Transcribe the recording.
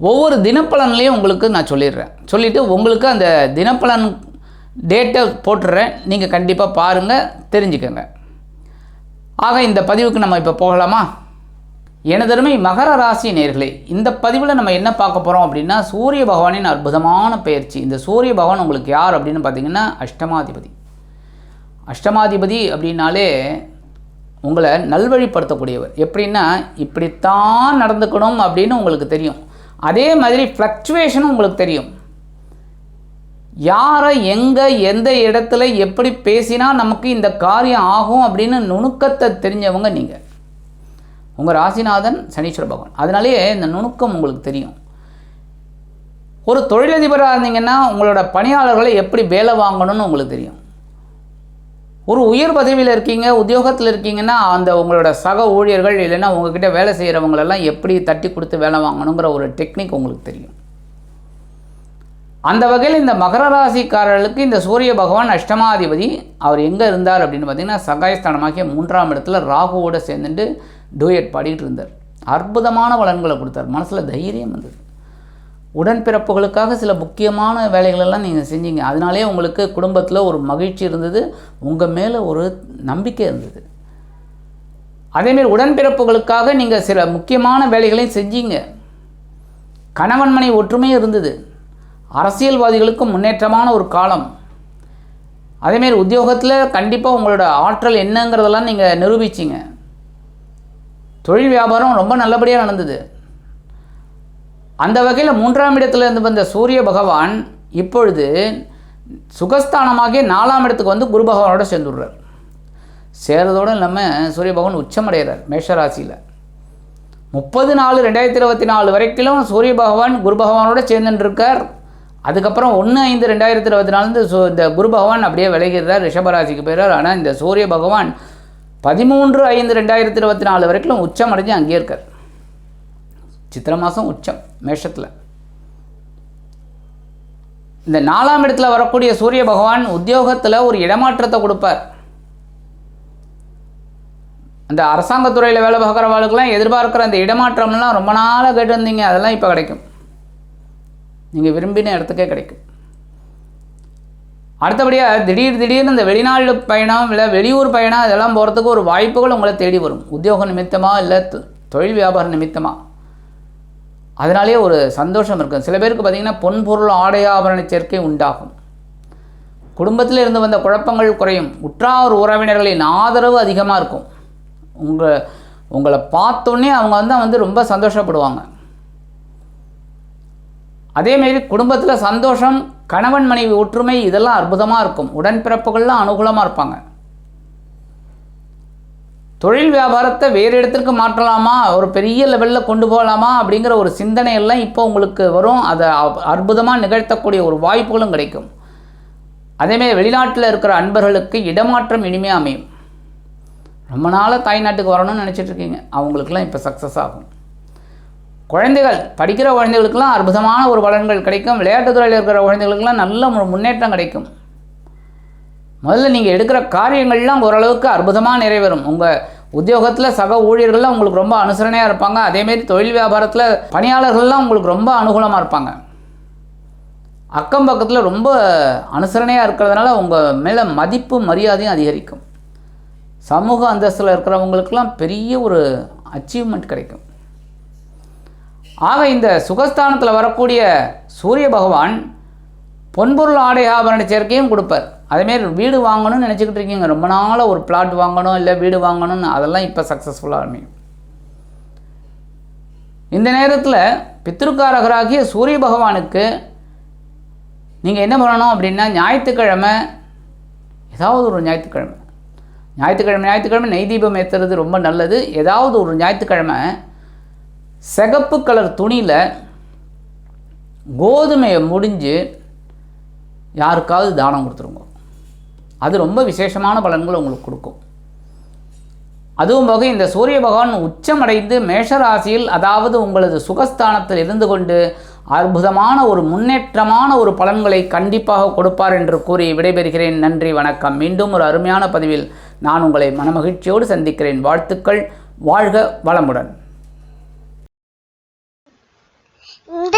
ஒவ்வொரு தினப்பலன்லேயும் உங்களுக்கு நான் சொல்லிடுறேன். சொல்லிவிட்டு உங்களுக்கு அந்த தினப்பலன் டேட்டை போட்டுடுறேன். நீங்கள் கண்டிப்பாக பாருங்கள் தெரிஞ்சுக்கோங்க. ஆக இந்த பதிவுக்கு நம்ம இப்போ போகலாமா? எனதருமை மகர ராசி நேர்களே இந்த பதிவில் நம்ம என்ன பார்க்க போகிறோம் அப்படின்னா சூரிய பகவானின் அற்புதமான பயிற்சி. இந்த சூரிய பகவான் உங்களுக்கு யார் அப்படின்னு பார்த்தீங்கன்னா அஷ்டமாதிபதி. அஷ்டமாதிபதி அப்படின்னாலே உங்களை நல்வழிப்படுத்தக்கூடியவர். எப்படின்னா இப்படித்தான் நடந்துக்கணும் அப்படின்னு உங்களுக்கு தெரியும். அதே மாதிரி ஃப்ளக்சுவேஷனும் உங்களுக்கு தெரியும். யாரை எங்கே எந்த இடத்துல எப்படி பேசினா நமக்கு இந்த காரியம் ஆகும் அப்படின்னு நுணுக்கத்தை தெரிஞ்சவங்க நீங்கள் உங்கள் ராசிநாதன் சனீஸ்வர பகவான். அதனாலேயே இந்த நுணுக்கம் உங்களுக்கு தெரியும். ஒரு தொழிலதிபராக இருந்தீங்கன்னா உங்களோட பணியாளர்களை எப்படி வேலை வாங்கணும்னு உங்களுக்கு தெரியும். ஒரு உயர் பதவியில் இருக்கீங்க உத்தியோகத்தில் இருக்கீங்கன்னா அந்த உங்களோட சக ஊழியர்கள் இல்லைன்னா உங்ககிட்ட வேலை செய்கிறவங்களெல்லாம் எப்படி தட்டி கொடுத்து வேலை வாங்கணுங்கிற ஒரு டெக்னிக் உங்களுக்கு தெரியும். அந்த வகையில் இந்த மகர ராசிக்காரர்களுக்கு இந்த சூரிய பகவான் அஷ்டமாதிபதி அவர் எங்கே இருந்தார் அப்படின்னு பார்த்தீங்கன்னா சகாயஸ்தானமாகிய மூன்றாம் இடத்துல ராகுவோடு சேர்ந்துட்டு டூயட் பாடிட்டு இருந்தார். அற்புதமான வளன்களை கொடுத்தார். மனசில் தைரியம் வந்தது. உடன்பிறப்புகளுக்காக சில முக்கியமான வேலைகளெல்லாம் நீங்கள் செஞ்சீங்க. அதனாலே உங்களுக்கு குடும்பத்தில் ஒரு மகிழ்ச்சி இருந்தது உங்கள் மேலே ஒரு நம்பிக்கை இருந்தது. அதேமாரி உடன்பிறப்புகளுக்காக நீங்கள் சில முக்கியமான வேலைகளையும் செஞ்சீங்க. கணவன் மனை ஒற்றுமை இருந்தது. அரசியல்வாதிகளுக்கு முன்னேற்றமான ஒரு காலம். அதேமாரி உத்தியோகத்தில் கண்டிப்பாக உங்களோட ஆற்றல் என்னங்கிறதெல்லாம் நீங்கள் நிரூபிச்சிங்க. தொழில் வியாபாரம் ரொம்ப நல்லபடியாக நடந்தது. அந்த வகையில் மூன்றாம் இடத்துல இருந்து வந்த சூரிய பகவான் இப்பொழுது சுகஸ்தானமாகிய நாலாம் இடத்துக்கு வந்து குரு பகவானோட சேர்ந்துடுறார். சேர்றதோடு இல்லாமல் சூரிய பகவான் உச்சமடைகிறார் மேஷராசியில். முப்பது நாலு ரெண்டாயிரத்தி இருபத்தி நாலு வரைக்கும் சூரிய பகவான் குரு பகவானோட சேர்ந்துட்டுருக்கார். அதுக்கப்புறம் ஒன்று ஐந்து ரெண்டாயிரத்தி இருபத்தி நாலு சு இந்த குரு பகவான் அப்படியே விளைகிறார் ரிஷபராசிக்கு போயிறார் ஆனால் இந்த சூரிய பகவான் பதிமூன்று ஐந்து ரெண்டாயிரத்தி இருபத்தி நாலு வரைக்கும் உச்சம் அடைஞ்சு அங்கேயே இருக்கார். சித்திரை மாதம் உச்சம் மேஷத்தில். இந்த நாலாம் இடத்துல வரக்கூடிய சூரிய பகவான் உத்தியோகத்தில் ஒரு இடமாற்றத்தை கொடுப்பார். அந்த அரசாங்கத்துறையில் வேலை பார்க்குறவாளுக்கெல்லாம் எதிர்பார்க்குற அந்த இடமாற்றம்லாம் ரொம்ப நாளாக கேட்டிருந்தீங்க அதெல்லாம் இப்போ கிடைக்கும். நீங்கள் விரும்பின இடத்துக்கே கிடைக்கும். அடுத்தபடியாக திடீர் திடீர்னு இந்த வெளிநாடு பயணம் இல்லை வெளியூர் பயணம் இதெல்லாம் போகிறதுக்கு ஒரு வாய்ப்புகள் உங்களை தேடி வரும். உத்தியோக நிமித்தமாக இல்லை தொ- தொழில் வியாபார நிமித்தமாக அதனாலேயே ஒரு சந்தோஷம் இருக்கும். சில பேருக்கு பார்த்திங்கன்னா பொன் பொருள் ஆடை ஆபரண சேர்க்கை உண்டாகும். குடும்பத்தில் இருந்து வந்த குழப்பங்கள் குறையும். உற்றார் உறவினர்களின் ஆதரவு அதிகமாக இருக்கும். உங்கள் உங்களை பார்த்தோன்னே அவங்க வந்து வந்து ரொம்ப சந்தோஷப்படுவாங்க. அதேமாரி குடும்பத்தில் சந்தோஷம் கணவன் மனைவி ஒற்றுமை இதெல்லாம் அற்புதமாக இருக்கும். உடன்பிறப்புகள்லாம் அனுகூலமாக இருப்பாங்க. தொழில் வியாபாரத்தை வேறு இடத்திற்கு மாற்றலாமா? ஒரு பெரிய லெவலில் கொண்டு போகலாமா? அப்படிங்கிற ஒரு சிந்தனையெல்லாம் இப்போ உங்களுக்கு வரும். அதை அற்புதமாக நிகழ்த்தக்கூடிய ஒரு வாய்ப்புகளும் கிடைக்கும். அதேமாரி வெளிநாட்டில் இருக்கிற அன்பர்களுக்கு இடமாற்றம் இனிமையாக அமையும். ரொம்ப நாளாக தாய்நாட்டுக்கு வரணும்னு நினச்சிட்டு இருக்கீங்க. அவங்களுக்குலாம் இப்போ சக்ஸஸ் ஆகும். குழந்தைகள் படிக்கிற குழந்தைகளுக்கெல்லாம் அற்புதமான ஒரு பலன்கள் கிடைக்கும். விளையாட்டுத்துறையில் இருக்கிற குழந்தைகளுக்கெல்லாம் நல்ல ஒரு முன்னேற்றம் கிடைக்கும். முதல்ல நீங்கள் எடுக்கிற காரியங்கள்லாம் ஓரளவுக்கு அற்புதமாக நிறைவேறும். உங்கள் உத்தியோகத்தில் சக ஊழியர்கள்லாம் உங்களுக்கு ரொம்ப அனுசரணையாக இருப்பாங்க. அதேமாரி தொழில் வியாபாரத்தில் பணியாளர்கள்லாம் உங்களுக்கு ரொம்ப அனுகூலமாக இருப்பாங்க. அக்கம் பக்கத்தில் ரொம்ப அனுசரணையாக இருக்கிறதுனால உங்கள் மேலே மதிப்பு மரியாதையும் அதிகரிக்கும். சமூக அந்தஸ்தில் இருக்கிறவங்களுக்கெல்லாம் பெரிய ஒரு அச்சீவ்மெண்ட் கிடைக்கும். ஆக இந்த சுகஸ்தானத்தில் வரக்கூடிய சூரிய பகவான் பொன்பொருள் ஆடை ஆபரண சேர்க்கையும் கொடுப்பார். அதேமாரி வீடு வாங்கணும்னு நினச்சிக்கிட்டு இருக்கீங்க. ரொம்ப நாளாக ஒரு பிளாட் வாங்கணும் இல்லை வீடு வாங்கணும்னு அதெல்லாம் இப்போ சக்ஸஸ்ஃபுல்லாக அமையும். இந்த நேரத்தில் பித்ருக்காரகராகிய சூரிய பகவானுக்கு நீங்கள் என்ன பண்ணணும் அப்படின்னா ஞாயிற்றுக்கிழமை ஏதாவது ஒரு ஞாயிற்றுக்கிழமை. ஞாயிற்றுக்கிழமை ஞாயிற்றுக்கிழமை நெய் தீபம் ஏற்றுறது ரொம்ப நல்லது. ஏதாவது ஒரு ஞாயிற்றுக்கிழமை சிகப்பு கலர் துணியில் கோதுமையை முடிஞ்சு யாருக்காவது தானம் கொடுத்துருங்க. அது ரொம்ப விசேஷமான பலன்கள் உங்களுக்கு கொடுக்கும். அதுவும் போக இந்த சூரிய பகவான் உச்சமடைந்து மேஷராசியில் அதாவது உங்களது சுகஸ்தானத்தில் இருந்து கொண்டு அற்புதமான ஒரு முன்னேற்றமான ஒரு பலன்களை கண்டிப்பாக கொடுப்பார் என்று கூறி விடைபெறுகிறேன். நன்றி வணக்கம். மீண்டும் ஒரு அருமையான பதிவில் நான் உங்களை மனமகிழ்ச்சியோடு சந்திக்கிறேன். வாழ்த்துக்கள். வாழ்க வளமுடன் இந்த